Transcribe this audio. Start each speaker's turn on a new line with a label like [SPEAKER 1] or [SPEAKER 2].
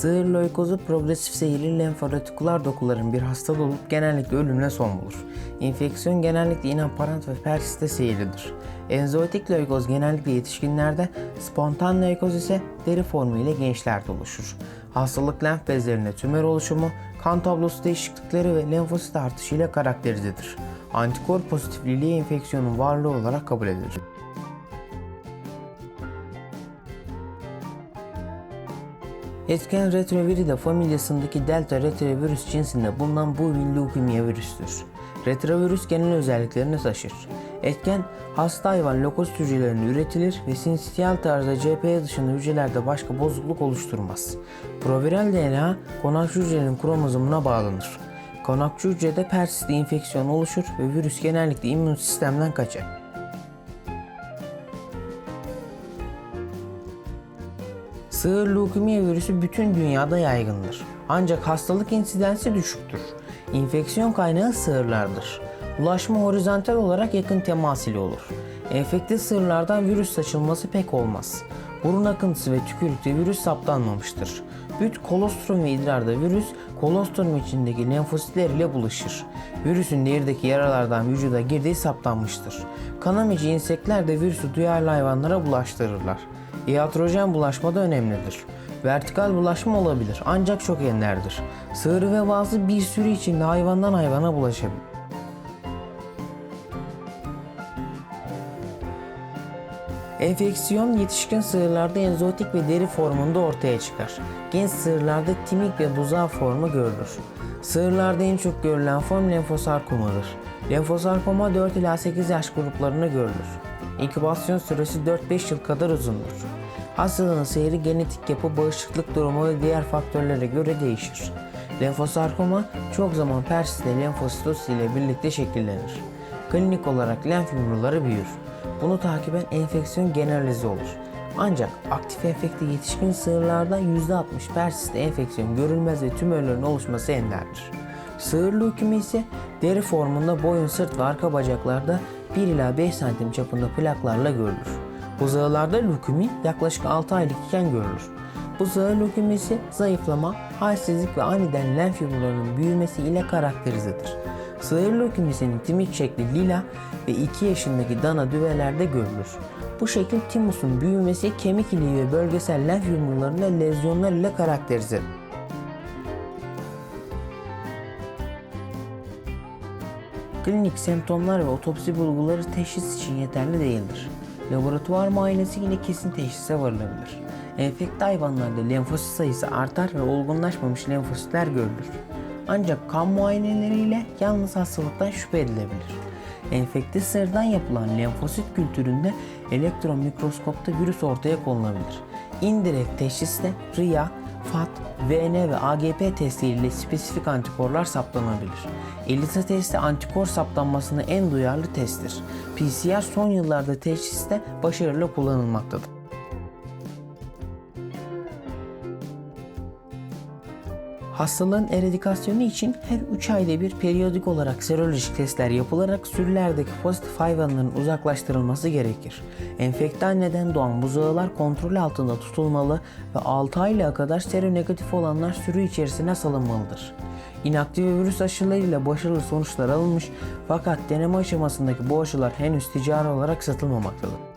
[SPEAKER 1] Sığır leukozu progresif seyirli lenfaretikular dokuların bir hastalığı olup genellikle ölümle son bulur. İnfeksiyon genellikle inaparant ve persiste seyirlidir. Enzootik leukoz genellikle yetişkinlerde, spontan leukoz ise deri formuyla gençlerde oluşur. Hastalık lenf bezlerinde tümör oluşumu, kan tablosu değişiklikleri ve lenfosit artışıyla karakterizedir. Antikor pozitifliliği enfeksiyonun varlığı olarak kabul edilir. Etken retroviride familyasındaki delta retrovirüs cinsinde bulunan bu leukemia virüstür. Retrovirüs genel özelliklerini taşır. Etken hasta hayvan lökosit hücrelerinde üretilir ve sinsitiyal tarzda CPE dışında hücrelerde başka bozukluk oluşturmaz. Proviral DNA konakçı hücrenin kromozomuna bağlanır. Konakçı hücrede persisli infeksiyon oluşur ve virüs genellikle immün sistemden kaçar. Sığır leukemia virüsü bütün dünyada yaygındır. Ancak hastalık insidensi düşüktür. İnfeksiyon kaynağı sığırlardır. Bulaşma horizontal olarak yakın temas ile olur. Enfekte sığırlardan virüs saçılması pek olmaz. Burun akıntısı ve tükürükte virüs saptanmamıştır. Büt, kolostrum ve idrarda virüs, kolostrum içindeki lenfositler ile bulaşır. Virüsün derdeki yaralardan vücuda girdiği saptanmıştır. Kanamacı insekler de virüsü duyarlı hayvanlara bulaştırırlar. Iatrojen bulaşma da önemlidir. Vertikal bulaşma olabilir ancak çok enlerdir. Sığır ve bazı bir sürü içinde hayvandan hayvana bulaşabilir. Enfeksiyon yetişkin sığırlarda enzootik ve deri formunda ortaya çıkar. Genç sığırlarda timik ve buzağı formu görülür. Sığırlarda en çok görülen form lenfosarkomadır. Lenfosarkoma 4 ila 8 yaş gruplarında görülür. İnkübasyon süresi 4-5 yıl kadar uzundur. Hastalığın seyri genetik yapı, bağışıklık durumu ve diğer faktörlere göre değişir. Lenfosarkoma çok zaman persiste lenfositosis ile birlikte şekillenir. Klinik olarak lenf yumruları büyür. Bunu takiben enfeksiyon generalize olur. Ancak aktif enfekte yetişkin sığırlarda %60 persist enfeksiyon görülmez ve tümörlerin oluşması enderdir. Sığır lökemi ise deri formunda boyun, sırt ve arka bacaklarda 1 ila 5 santim çapında plaklarla görülür. Buzağılarda lökemi yaklaşık 6 aylık iken görülür. Buzağı lökemisi zayıflama, halsizlik ve aniden lenf yumrularının büyümesi ile karakterizedir. Sığır lökemisinin timik şekli lila ve 2 yaşındaki dana düvelerde görülür. Bu şekil timusun büyümesi kemik iliği ve bölgesel lenf yumrularında lezyonlar ile karakterizedir. Klinik semptomlar ve otopsi bulguları teşhis için yeterli değildir. Laboratuvar muayenesi yine kesin teşhise varılabilir. Enfekte hayvanlarda lenfosit sayısı artar ve olgunlaşmamış lenfositler görülür. Ancak kan muayeneleriyle yalnız hastalıktan şüphe edilebilir. Enfekte sığırdan yapılan lenfosit kültüründe elektron mikroskopta virüs ortaya konulabilir. İndirekt teşhiste RIA, FAT, VN ve AGP testiyle spesifik antikorlar saptanabilir. ELISA testi antikor saptanmasına en duyarlı testtir. PCR son yıllarda teşhiste başarılı kullanılmaktadır. Hastalığın eradikasyonu için her 3 ayda bir periyodik olarak serolojik testler yapılarak sürülerdeki pozitif hayvanların uzaklaştırılması gerekir. Enfekte neden doğan buzağılar kontrol altında tutulmalı ve 6 aylığa kadar seronegatif olanlar sürü içerisine salınmalıdır. İnaktive virüs aşılarıyla başarılı sonuçlar alınmış fakat deneme aşamasındaki bu aşılar henüz ticari olarak satılmamaktadır.